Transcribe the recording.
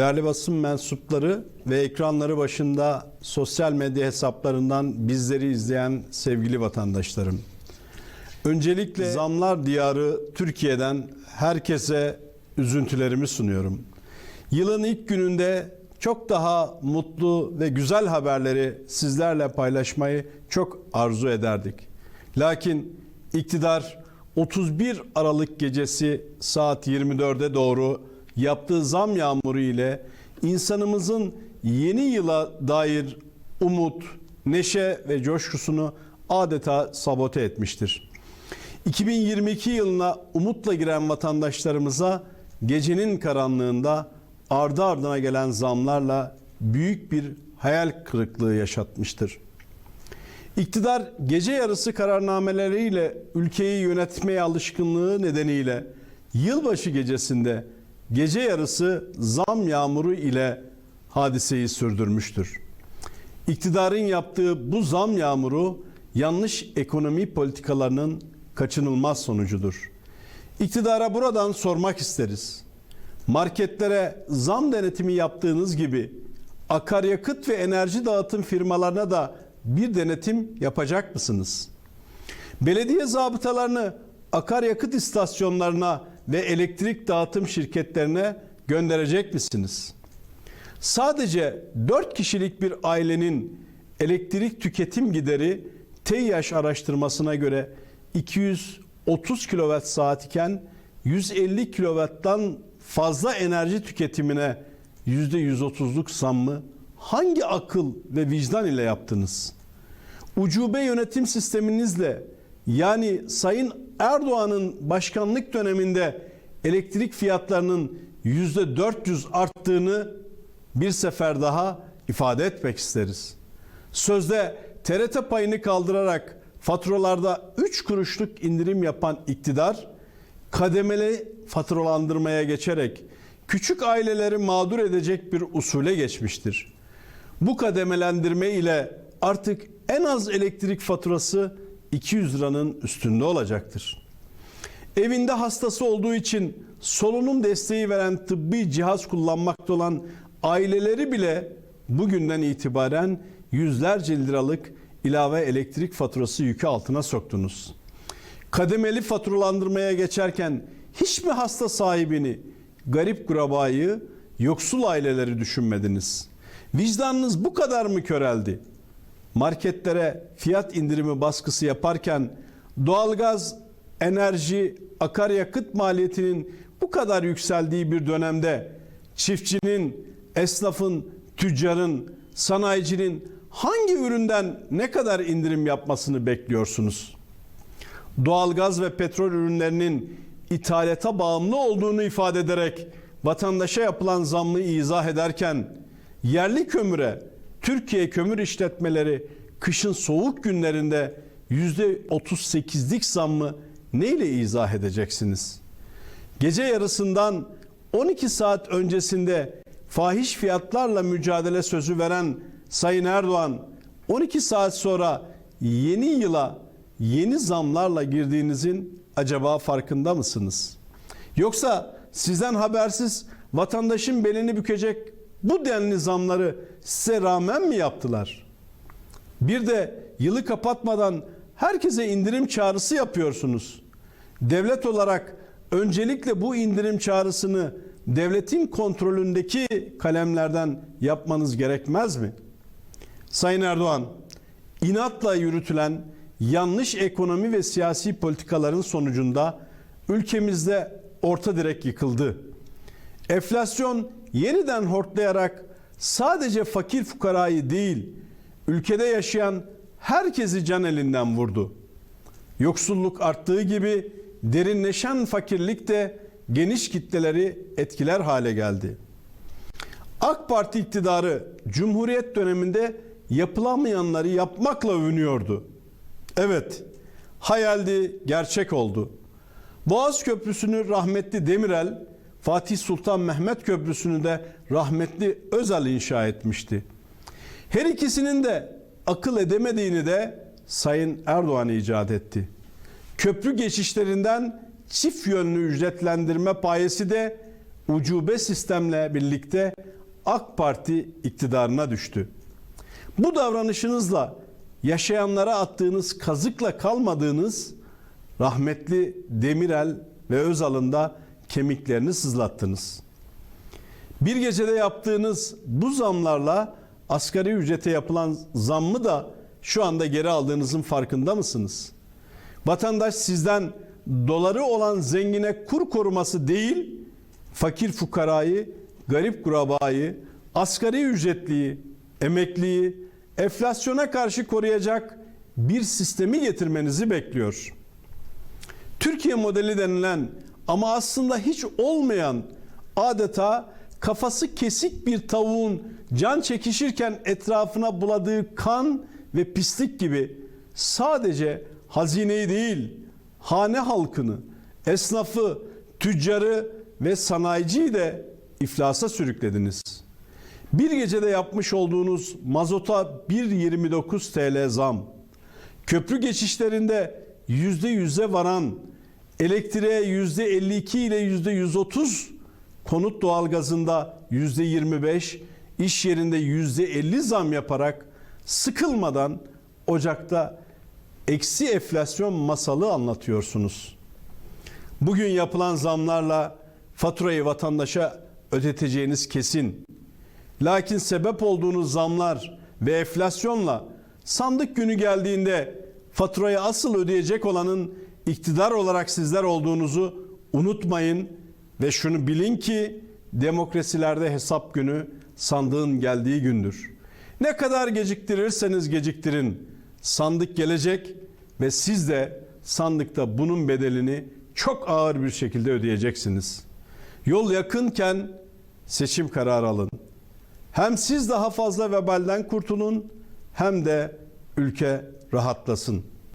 Değerli basın mensupları ve ekranları başında sosyal medya hesaplarından bizleri izleyen sevgili vatandaşlarım. Öncelikle zamlar diyarı Türkiye'den herkese üzüntülerimi sunuyorum. Yılın ilk gününde çok daha mutlu ve güzel haberleri sizlerle paylaşmayı çok arzu ederdik. Lakin iktidar 31 Aralık gecesi saat 24'e doğru yaptığı zam yağmuru ile insanımızın yeni yıla dair umut, neşe ve coşkusunu adeta sabote etmiştir. 2022 yılına umutla giren vatandaşlarımıza gecenin karanlığında ardı ardına gelen zamlarla büyük bir hayal kırıklığı yaşatmıştır. İktidar gece yarısı kararnameleriyle ülkeyi yönetmeye alışkınlığı nedeniyle yılbaşı gecesinde gece yarısı zam yağmuru ile hadiseyi sürdürmüştür. İktidarın yaptığı bu zam yağmuru yanlış ekonomi politikalarının kaçınılmaz sonucudur. İktidara buradan sormak isteriz. Marketlere zam denetimi yaptığınız gibi akaryakıt ve enerji dağıtım firmalarına da bir denetim yapacak mısınız? Belediye zabıtalarını akaryakıt istasyonlarına ve elektrik dağıtım şirketlerine gönderecek misiniz? Sadece 4 kişilik bir ailenin elektrik tüketim gideri TEİAŞ araştırmasına göre 230 kWh saat iken 150 kW'dan fazla enerji tüketimine %130'luk zammı hangi akıl ve vicdan ile yaptınız? Ucube yönetim sisteminizle yani Sayın Erdoğan'ın başkanlık döneminde elektrik fiyatlarının %400 arttığını bir sefer daha ifade etmek isteriz. Sözde TRT payını kaldırarak faturalarda 3 kuruşluk indirim yapan iktidar kademeli faturalandırmaya geçerek küçük aileleri mağdur edecek bir usule geçmiştir. Bu kademelendirme ile artık en az elektrik faturası 200 liranın üstünde olacaktır. Evinde hastası olduğu için solunum desteği veren tıbbi cihaz kullanmakta olan aileleri bile bugünden itibaren yüzlerce liralık ilave elektrik faturası yükü altına soktunuz. Kademeli faturalandırmaya geçerken hiç mi hasta sahibini, garip kurabayı, yoksul aileleri düşünmediniz? Vicdanınız bu kadar mı köreldi? Marketlere fiyat indirimi baskısı yaparken doğalgaz, enerji, akaryakıt maliyetinin bu kadar yükseldiği bir dönemde çiftçinin, esnafın, tüccarın, sanayicinin hangi üründen ne kadar indirim yapmasını bekliyorsunuz? Doğalgaz ve petrol ürünlerinin ithalata bağımlı olduğunu ifade ederek vatandaşa yapılan zammı izah ederken yerli kömüre Türkiye kömür işletmeleri kışın soğuk günlerinde %38'lik zammı neyle izah edeceksiniz? Gece yarısından 12 saat öncesinde fahiş fiyatlarla mücadele sözü veren Sayın Erdoğan 12 saat sonra yeni yıla yeni zamlarla girdiğinizin acaba farkında mısınız? Yoksa sizden habersiz vatandaşın belini bükecek bu denli zamları size rağmen mi yaptılar? Bir de yılı kapatmadan herkese indirim çağrısı yapıyorsunuz. Devlet olarak öncelikle bu indirim çağrısını devletin kontrolündeki kalemlerden yapmanız gerekmez mi? Sayın Erdoğan, inatla yürütülen yanlış ekonomi ve siyasi politikaların sonucunda ülkemizde orta direk yıkıldı. Enflasyon yeniden hortlayarak sadece fakir fukarayı değil, ülkede yaşayan herkesi can elinden vurdu. Yoksulluk arttığı gibi derinleşen fakirlik de geniş kitleleri etkiler hale geldi. AK Parti iktidarı Cumhuriyet döneminde yapılamayanları yapmakla övünüyordu. Evet, hayaldi, gerçek oldu. Boğaz Köprüsü'nü rahmetli Demirel, Fatih Sultan Mehmet Köprüsü'nü de rahmetli Özal inşa etmişti. Her ikisinin de akıl edemediğini de Sayın Erdoğan icat etti. Köprü geçişlerinden çift yönlü ücretlendirme payesi de ucube sistemle birlikte AK Parti iktidarına düştü. Bu davranışınızla yaşayanlara attığınız kazıkla kalmadığınız rahmetli Demirel ve Özal'ın da kemiklerini sızlattınız. Bir gecede yaptığınız bu zamlarla asgari ücrete yapılan zammı da şu anda geri aldığınızın farkında mısınız? Vatandaş sizden doları olan zengine kur koruması değil, fakir fukarayı, garip kurabayı, asgari ücretliyi, emekliyi, enflasyona karşı koruyacak bir sistemi getirmenizi bekliyor. Türkiye modeli denilen ama aslında hiç olmayan adeta kafası kesik bir tavuğun can çekişirken etrafına buladığı kan ve pislik gibi sadece hazineyi değil, hane halkını, esnafı, tüccarı ve sanayiciyi de iflasa sürüklediniz. Bir gecede yapmış olduğunuz mazota 1.29 TL zam, köprü geçişlerinde %100'e varan, elektriğe %52 ile %130, konut doğalgazında %25, iş yerinde %50 zam yaparak sıkılmadan Ocak'ta eksi enflasyon masalı anlatıyorsunuz. Bugün yapılan zamlarla faturayı vatandaşa ödeteceğiniz kesin. Lakin sebep olduğunuz zamlar ve enflasyonla sandık günü geldiğinde faturayı asıl ödeyecek olanın iktidar olarak sizler olduğunuzu unutmayın ve şunu bilin ki demokrasilerde hesap günü sandığın geldiği gündür. Ne kadar geciktirirseniz geciktirin sandık gelecek ve siz de sandıkta bunun bedelini çok ağır bir şekilde ödeyeceksiniz. Yol yakınken seçim kararı alın. Hem siz daha fazla vebalden kurtulun hem de ülke rahatlasın.